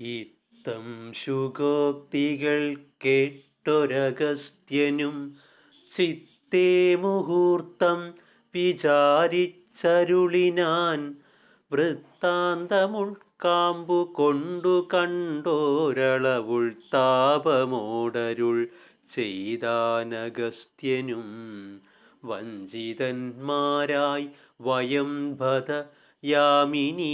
ഇത്തം ശുഗോക്തികൾ കേട്ടൊരഗസ്ത്യനും ചിത്തേ മുഹൂർത്തം വിചാരിച്ചരുളിനാൻ വൃത്താന്തമുൾക്കാമ്പു കൊണ്ടു കണ്ടോരളവുൾ താപമോടരുൾ ചെയ്താനഗസ്ത്യനും വഞ്ചിതന്മാരായി വയം ഭത യാമിനീ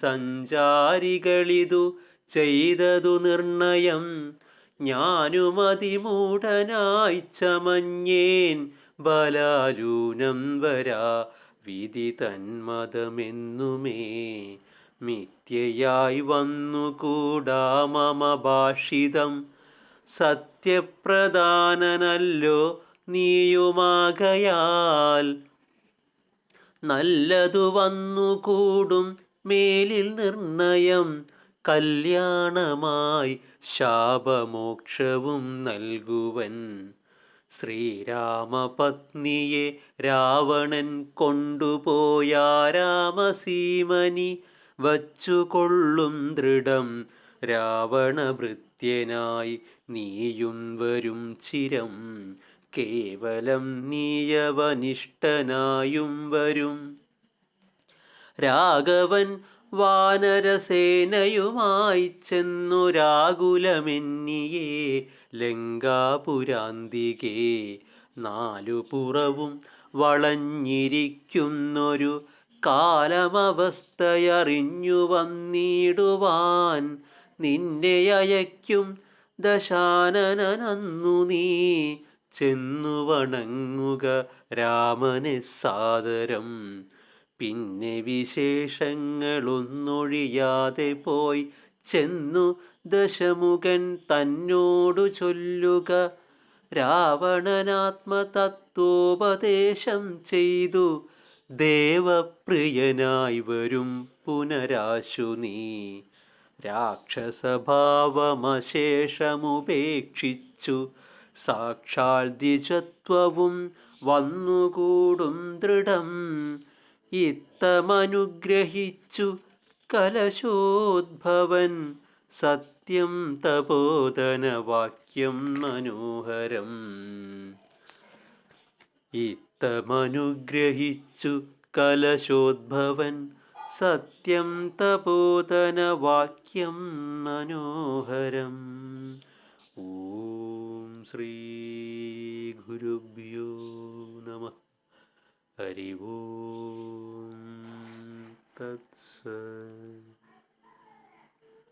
സഞ്ചാരികളിതു ചെയ്തതു നിർണയം. ഞാനുമതിമൂഢനായി ചമഞ്ഞേൻ. ബലാലൂനം വരാ വിധി തന്മതമെന്നുമേ. മിഥ്യയായി വന്നുകൂടാ മമ ഭാഷിതം സത്യപ്രധാനനല്ലോ നീയുമാകയാൽ. നല്ലതു വന്നുകൂടും മേലിൽ നിർണയം. കല്യാണമായി ശാപമോക്ഷവും നൽകുവൻ. ശ്രീരാമപത്നിയെ രാവണൻ കൊണ്ടുപോയ രാമസീമനി വച്ചുകൊള്ളും ദൃഢം. രാവണഭൃത്യനായി നീയും വരും ചിരം. കേവലം നീയവനിഷ്ഠനായും വരും. രാഘവൻ വാനരസേനയുമായി ചെന്നു രാകുലമെന്നിയേ ലങ്കാപുരാന്തികേ. നാലു പുറവും വളഞ്ഞിരിക്കുന്നൊരു കാലമവസ്ഥയറിഞ്ഞു വന്നിടുവാൻ നിന്നെ അയക്കും ദശാനനന്നു നീ. ചെന്നു വണങ്ങുക രാമനെ സാദരം. പിന്നെ വിശേഷങ്ങളൊന്നൊഴിയാതെ പോയി. ചെന്നു ദശമുഖൻ തന്നോടു ചൊല്ലുക. രാവണനാത്മതത്വോപദേശം ചെയ്തു. ദേവപ്രിയനായി വരും പുനരാശു നീ. രാക്ഷസഭാവമശേഷമുപേക്ഷിച്ചു. സാക്ഷാൽ ദ്വിജത്വവും വന്നുകൂടും ദൃഢം. ഇത്തമനുഗ്രഹിച്ചു കലശോദ്ഭവൻ. സത്യം തപോധനവാക്യം മനോഹരം. ഇത്തമനുഗ്രഹിച്ചു കലശോദ്ഭവൻ. സത്യം തപോധനവാക്യം മനോഹരം. ഓം ശ്രീ ഗുരുഭ്യോ നമ. ഹരി ഓം that say